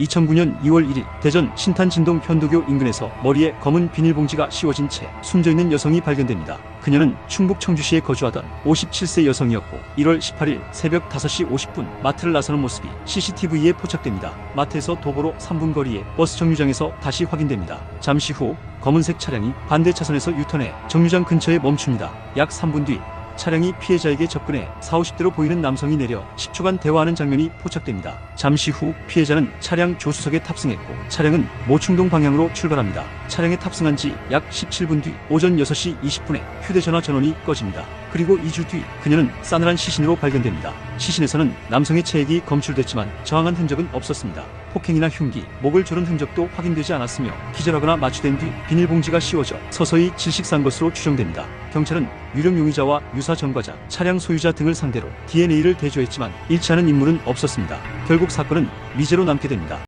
2009년 2월 1일 대전 신탄 진동 현도교 인근에서 머리에 검은 비닐봉지가 씌워진 채 숨져 있는 여성이 발견됩니다. 그녀는 충북 청주시에 거주하던 57세 여성이었고 1월 18일 새벽 5시 50분 마트를 나서는 모습이 CCTV에 포착됩니다. 마트에서 도보로 3분 거리에 버스 정류장에서 다시 확인됩니다. 잠시 후 검은색 차량이 반대 차선에서 유턴해 정류장 근처에 멈춥니다. 약 3분 뒤 차량이 피해자에게 접근해 4, 50대로 보이는 남성이 내려 10초간 대화하는 장면이 포착됩니다. 잠시 후 피해자는 차량 조수석에 탑승했고 차량은 모충동 방향으로 출발합니다. 차량에 탑승한 지 약 17분 뒤 오전 6시 20분에 휴대전화 전원이 꺼집니다. 그리고 2주 뒤 그녀는 싸늘한 시신으로 발견됩니다. 시신에서는 남성의 체액이 검출됐지만 저항한 흔적은 없었습니다. 폭행이나 흉기, 목을 조른 흔적도 확인되지 않았으며 기절하거나 마취된 뒤 비닐봉지가 씌워져 서서히 질식산 것으로 추정됩니다. 경찰은 유령 용의자와 유사 전과자, 차량 소유자 등을 상대로 DNA를 대조했지만 일치하는 인물은 없었습니다. 결국 사건은 미제로 남게 됩니다.